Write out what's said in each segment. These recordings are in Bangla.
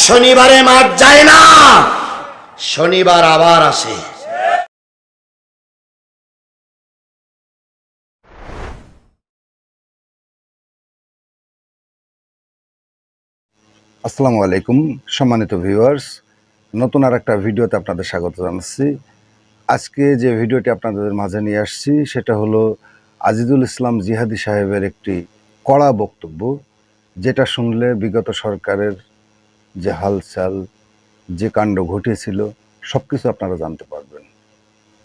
শনিবারে মাঠ যায় না। শনিবার আবার আসে। আসসালামু আলাইকুম, সম্মানিত ভিউয়ার্স। নতুন আর একটা ভিডিওতে আপনাদের স্বাগত জানাচ্ছি। আজকে যে ভিডিওটি আপনাদের মাঝে নিয়ে আসছি, সেটা হলো আজিজুল ইসলাম জিহাদি সাহেবের একটি কড়া বক্তব্য, যেটা শুনলে বিগত সরকারের যে হালচাল, যে কাণ্ড ঘটেছিল সব কিছু আপনারা জানতে পারবেন।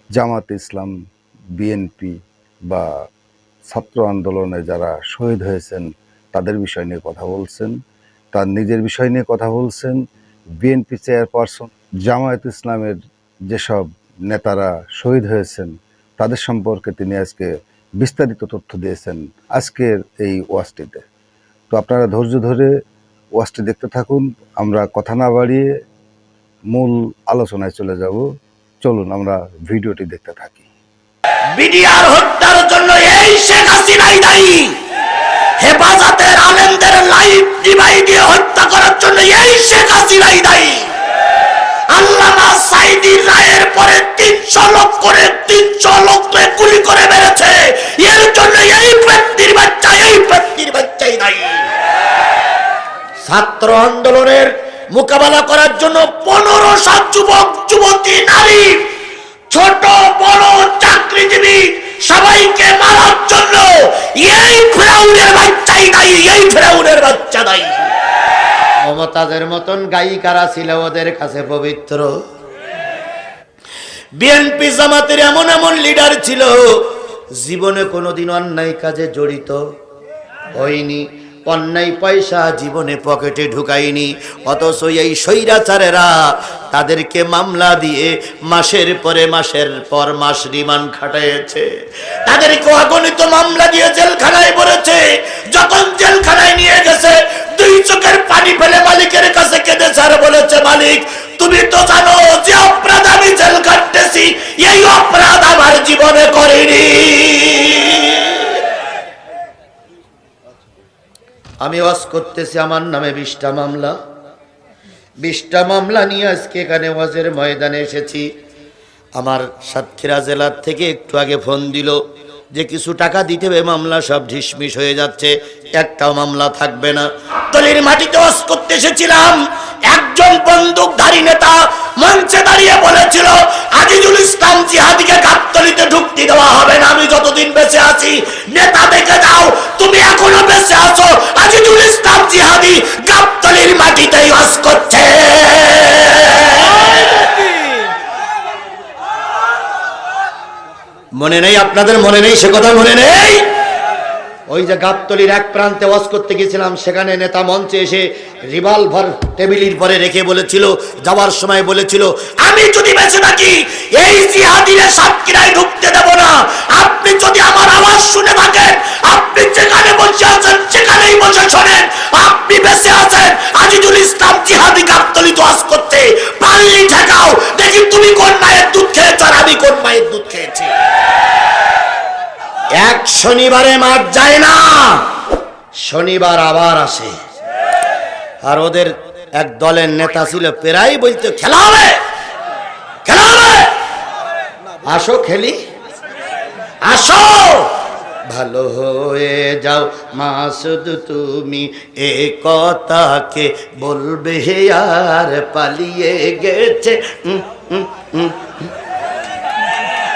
জামাত ইসলাম, বিএনপি বা ছাত্র আন্দোলনে যারা শহীদ হয়েছেন, তাদের বিষয় নিয়ে কথা বলছেন, তার নিজের বিষয় নিয়ে কথা বলছেন, বিএনপি চেয়ারপারসন, জামায়াত ইসলামের যেসব নেতারা শহীদ হয়েছেন, তাদের সম্পর্কে তিনি আজকে বিস্তারিত তথ্য দিয়েছেন আজকের এই ওয়াজটিতে। তো আপনারা ধৈর্য ধরে ওয়াজটি দেখতে থাকুন। আমরা কথা না বাড়িয়ে মূল আলোচনায় চলে যাব। চলুন, আমরা ভিডিওটি দেখতে থাকি। বিডিআর হত্যার জন্য এই শেখ হাসিনাই দায়ী। হেফাজতের আলেমদের লাইফ ডিভাই দিয়ে হত্যা করার জন্য এই শেখ হাসিনাই দায়ী। আল্লামা সাইদির রায়ের পরে তিনশো লোক করে তিনশো লোককে গুলি করে মেরেছে। এর জন্য এই ব্যক্তির বাচ্চা, এই ব্যক্তির বাচ্চাই দায়ী ছাত্র আন্দোলনের মোকাবেলা করার জন্য পনেরো সাত যুবক যুবতী নারী ছোট বড় চাকরিজীবী সবাইকে মারার জন্য এই ফেরাউনের বাচ্চাই দায়ী এই ফেরাউনের বাচ্চা দায়ী। মমতাজের মতন গায়িকারা ছিল ওদের কাছে পবিত্র? বিএনপি জামাতের এমন এমন লিডার ছিল জীবনে কোনোদিন অন্যায় কাজে জড়িত হয়নি। অন্যায় পয়সা জীবনে পকেটে ঢুকায়নি। অথচ এই স্বৈরাচারেরা তাদেরকে মামলা দিয়ে মাসের পরে মাসের পর মাস রিমান্ড খাটাইছে তাদেরকে অগণিত মামলা দিয়ে জেলখানায় পড়েছে। যখন জেলখানায় নিয়ে গেছে, দুই চোখের পানি ফেলে মালিকের কাছে কেঁদেছে আর বলেছে, মালিক, তুমি তো জানো যে অপরাধ আমি জেল কাটতেছি এই অপরাধ আমার জীবনে করিনি। আমি ওয়াজ করতেছি, আমার নামে বিশটা মামলা। বিশটা মামলা নিয়ে আজকে এখানে ওয়াজের ময়দানে এসেছি। আমার সাতক্ষীরা জেলার থেকে একটু আগে ফোন দিল যে কিছু টাকা দিতে হবে, মামলা সব ঢিসমিস হয়ে যাচ্ছে, একটাও মামলা থাকবে না। দলের মাটিতে ওয়াজ করতে এসেছিলাম, একজন বন্দুকধারী নেতা মঞ্চে দাঁড়িয়ে বলেছিল, আজিজুল ইসলাম জিহাদিকে গাবতলিতে ঢুকতে দেওয়া হবে না, আমি যতদিন বেঁচে আছি, নেতা দেখে যাও, তুমি এখনও বেঁচে আছো, আজিজুল ইসলাম জিহাদি গাবতলির মাটিতেই বাস করছে। মনে নেই, আপনাদের মনে নেই, সে কথা মনে নেই? ওই যে গাবতলির এক প্রান্তে ওয়াজ করতে গেছিলাম সেখানে নেতা মঞ্চে এসে রিভলভার টেবিলের পরে রেখে বলেছিল, যাওয়ার সময় বলেছিল, আমি যদি বেঁচে থাকি, এই জিহাদিরে সাতক্ষীরায় ঢুকতে দেব না। আপনি যদি আমার আওয়াজ শুনে থাকেন, আপনি যেখানে বসে আছেন, সেখানেই বসে শোনেন। আপনি বেঁচে আছেন, আজিজুল ইসলাম জিহাদি গাবতলি তো ওয়াজ করতে। পারলি ঠেকাও, দেখি তুমি কোন মায়ের দুধ খেয়েছ আর আমি কোন মায়ের দুধ খেয়েছি। শনিবারে মাঠ যায় না। শনিবার আবার আসে। আর ওদের এক দলের নেতা ছিল প্রায় বলতে, খেলা হবে খেলা হবে। আসো খেলি। আসো। ভালো হয়ে যাও মাসুদ তুমি, এ কথাকে বলবে, আর পালিয়ে গেছে।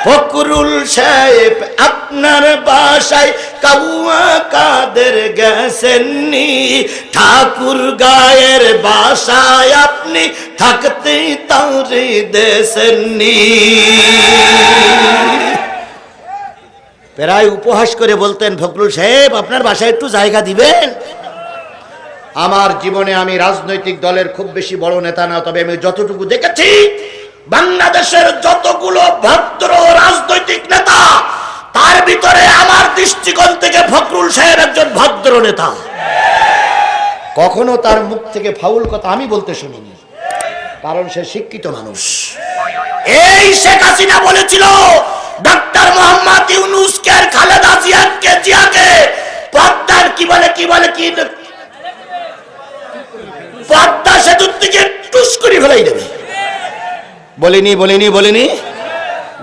ফকরুল সাহেব আপনার বাসায় কাউয়া কাদের গেছেননি? ঠাকুর গায়ের বাসায় আপনি থাকতে তাঁরে দেশেননি প্রায় উপহাস করে বলতেন ফকরুল সাহেব, আপনার বাসায় একটু জায়গা দিবেন? আমার জীবনে আমি রাজনৈতিক দলের খুব বেশি বড় নেতা না, তবে আমি যতটুকু দেখেছি বাংলাদেশের যতগুলো ভদ্র রাজনৈতিক নেতা তার ভিতরে আমার দৃষ্টিকোণ থেকে ফখরুল সাহেব একজন ভদ্র নেতা। কখনো তার মুখ থেকে ফাউল কথা আমি বলতে শুনিনি কারণ সে শিক্ষিত মানুষ। এই শেখ হাসিনা বলেছিল ডাক্তার মোহাম্মদ ইউনুসকে আর খালেদা জিয়াকে জিয়াকে পদ্মার কি বলে কি বলে কি পদ্মা সেতুর থেকে ফেলাই দেবে। বলিনি বলিনি বলিনি।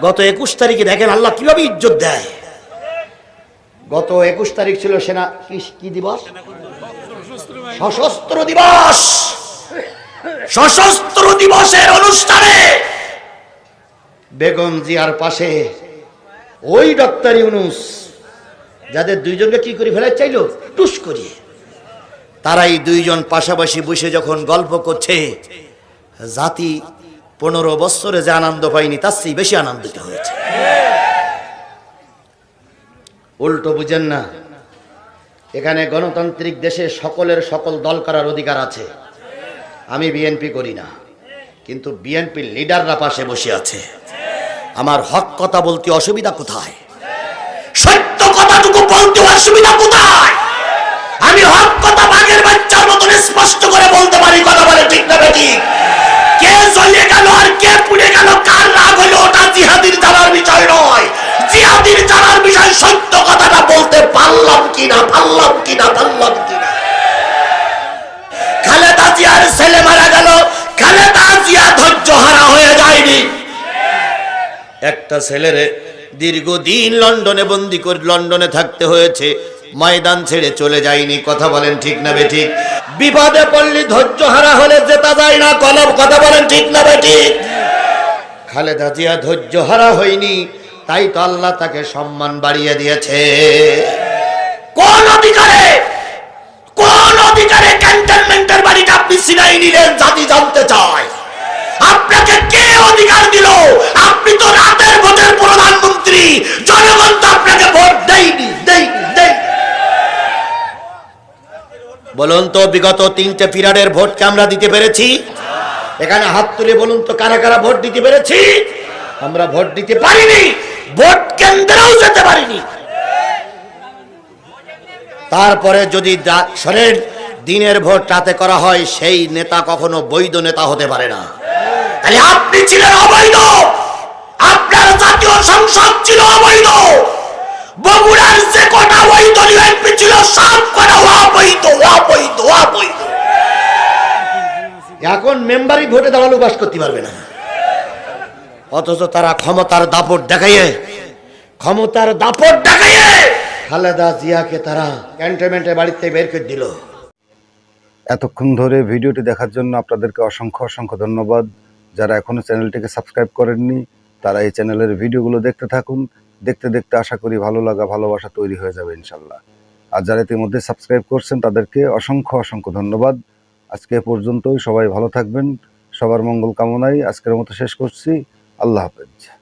গত একুশ তারিখে দেখেন আল্লাহ কীভাবে ইজ্জত দেয়। গত একুশ তারিখ ছিল সেনা কি- দিবস? সশস্ত্র দিবস। সশস্ত্র দিবসের অনুষ্ঠানে বেগম জিয়ার পাশে ওই ডক্টর ইউনুস, যাদের দুইজনকে কি করে ফেলার চাইলো? টুস করিয়ে। তারাই দুইজন পাশাপাশি বসে যখন গল্প করছে, জাতি পনেরো বছরে যে আনন্দ পায়নি তার চেয়ে বেশি আনন্দিত হয়েছে। উল্টো বুঝেন না। এখানে গণতান্ত্রিক দেশে সকলের সকল দল করার অধিকার আছে। আমি বিএনপি করি না, কিন্তু বিএনপির লিডাররা পাশে বসে আছে। আমার হক কথা বলতে অসুবিধা কোথায়? সত্য কথাটুকু বলতে অসুবিধা কোথায়? আমি হক কথা বাঘের বাচ্চার মতন স্পষ্ট করে বলতে পারি, কথা বলে ঠিক না বেটি কে জ্বলে গেল আর কে পুড়ে গেল, কার রাগ হলো, ওটা জিহাদির জানার বিষয় নয়। জিহাদির জানার বিষয় সত্য কথাটা বলতে পারলাম কিনা পারলাম কিনা পারলাম কিনা। খালেদা জিয়ার ছেলে মারা গেল, খালেদা জিয়া ধৈর্য হারা হয়ে যায়নি। একটা ছেলেরে দীর্ঘদিন লন্ডনে বন্দি করে, লন্ডনে থাকতে হয়েছে। ময়দান ছেড়ে চলে যায়নি। কথা বলেন ঠিক না বেঠিক বিপদে পড়লি, ধৈর্য হারা হলে জেতা যায় না। কলম কথা বলেন ঠিক না বেঠিক খালেদা জিয়া ধৈর্য হারা হয়নি, তাই তো আল্লাহ তাকে সম্মান বাড়িয়ে দিয়েছে। কোন অধিকারে কোন অধিকারে ক্যান্টনমেন্টের বাড়িটা আপনি সিনাই নিলেন, জাতি জানতে চায়। আপনাকে কে অধিকার দিল? আপনি তো বলুন তো, বিগত তিনটে পিরিয়ডের ভোটকে আমরা দিতে পেরেছি? এখানে হাত তুলে বলুন তো, কারা কারা ভোট দিতে পেরেছি? আমরা ভোট দিতে পারিনি, ভোট কেন্দ্রেও যেতে পারিনি। তারপরে যদি শোনেন, দিনের ভোট রাতে করা হয়, সেই নেতা কখনো বৈধ নেতা হতে পারে না। আপনি ছিলেন অবৈধ। আপনার জাতীয় সংসদ ছিল অবৈধ। বগুড়ার যে কটা বৈধ এমপি ছিল সব কটা অবৈধ অবৈধ অবৈধ এখন মেম্বারই ভোটে দাঁড়াল বাস করতে পারবে না। অথচ তারা ক্ষমতার দাপট দেখাইয়ে ক্ষমতার দাপট দেখাইয়ে খালেদা জিয়াকে তারা ক্যান্টনমেন্টের বাড়িতে বের করে দিল। এতক্ষণ ধরে ভিডিওটি দেখার জন্য আপনাদেরকে অসংখ্য অসংখ্য ধন্যবাদ। যারা এখনও চ্যানেলটিকে সাবস্ক্রাইব করেননি তারা এই চ্যানেলের ভিডিওগুলো দেখতে থাকুন। দেখতে দেখতে আশা করি ভালো লাগা, ভালোবাসা তৈরি হয়ে যাবে ইনশাল্লাহ। আর যারা ইতিমধ্যে সাবস্ক্রাইব করছেন, তাদেরকে অসংখ্য অসংখ্য ধন্যবাদ। আজকে পর্যন্তই, সবাই ভালো থাকবেন, সবার মঙ্গল কামনায় আজকের মতো শেষ করছি। আল্লাহ হাফেজ।